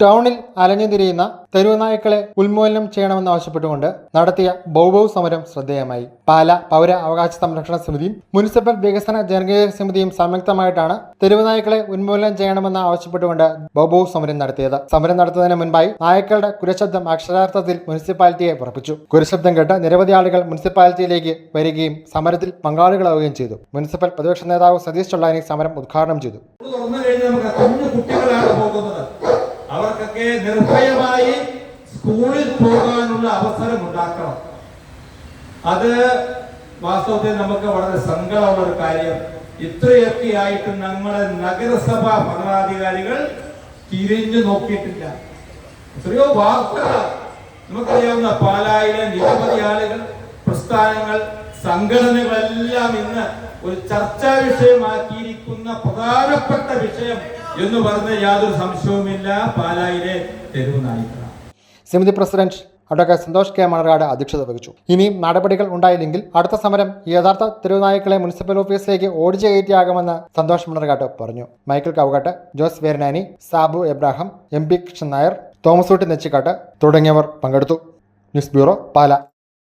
ടൗണിൽ അലഞ്ഞുതിരിയുന്ന തെരുവുനായ്ക്കളെ ഉന്മൂലനം ചെയ്യണമെന്നാവശ്യപ്പെട്ടുകൊണ്ട് നടത്തിയ ബൗബവ് സമരം ശ്രദ്ധേയമായി. പാല പൗര അവകാശ സംരക്ഷണ സമിതിയും മുനിസിപ്പൽ വികസന ജനകീയ സമിതിയും സംയുക്തമായിട്ടാണ് തെരുവുനായ്ക്കളെ ഉന്മൂലനം ചെയ്യണമെന്ന് ആവശ്യപ്പെട്ടുകൊണ്ട് ബൗബവ് സമരം നടത്തിയത്. സമരം നടത്തുന്നതിന് മുൻപായി നായ്ക്കളുടെ കുരശബ്ദം അക്ഷരാർത്ഥത്തിൽ മുനിസിപ്പാലിറ്റിയെ ഉറപ്പിച്ചു. കുരശബ്ദം കേട്ട് നിരവധി ആളുകൾ മുനിസിപ്പാലിറ്റിയിലേക്ക് വരികയും സമരത്തിൽ പങ്കാളികളാവുകയും ചെയ്തു. മുനിസിപ്പൽ പ്രതിപക്ഷ നേതാവ് സതീഷ് ചൊള്ളാനി സമരം ഉദ്ഘാടനം ചെയ്തു. കുട്ടികളാണ് പോകുന്നത്. നിർഭയമായി സ്കൂളിൽ പോകാനുള്ള അവസരം ഉണ്ടാക്കണം. അത് വാസ്തവത്തിൽ നമുക്ക് വളരെ സങ്കടമുള്ള ഒരു കാര്യം. ഇത്രയൊക്കെ ആയിട്ട് നമ്മുടെ നഗരസഭാ ഭരണാധികാരികൾ തിരിഞ്ഞു നോക്കിയിട്ടില്ല. എത്രയോ വാർത്തകൾ നമുക്കറിയാവുന്ന പാലായിലെ നിരവധി ആളുകൾ പ്രസ്ഥാനങ്ങൾ സംഘടനകളെല്ലാം ഇന്ന് ഒരു ചർച്ചാ വിഷയമാക്കിയിരിക്കുന്ന പ്രധാനപ്പെട്ട വിഷയം എന്ന് പറഞ്ഞ യാതൊരു സംശയവുമില്ല. പാലായിലെ തെരുവ് നായ്ക്കളാണ് സമിതി president advocate Santhosh K Manarcad അധ്യക്ഷത വഹിച്ചു. ഇനിയും നടപടികൾ ഉണ്ടായില്ലെങ്കിൽ അടുത്ത സമരം യഥാർത്ഥ തെരുവുനായ്ക്കളെ മുനിസിപ്പൽ ഓഫീസിലേക്ക് ഓടിച്ചു കയറ്റിയാകുമെന്ന് സന്തോഷ് മണർകാട്ട് പറഞ്ഞു. Michael Kavukattu Jose Veranani Sabu Abraham M P Krishnan Nair Thomas Ootty Nechikattu തുടങ്ങിയവർ പങ്കെടുത്തു. News bureau Pala.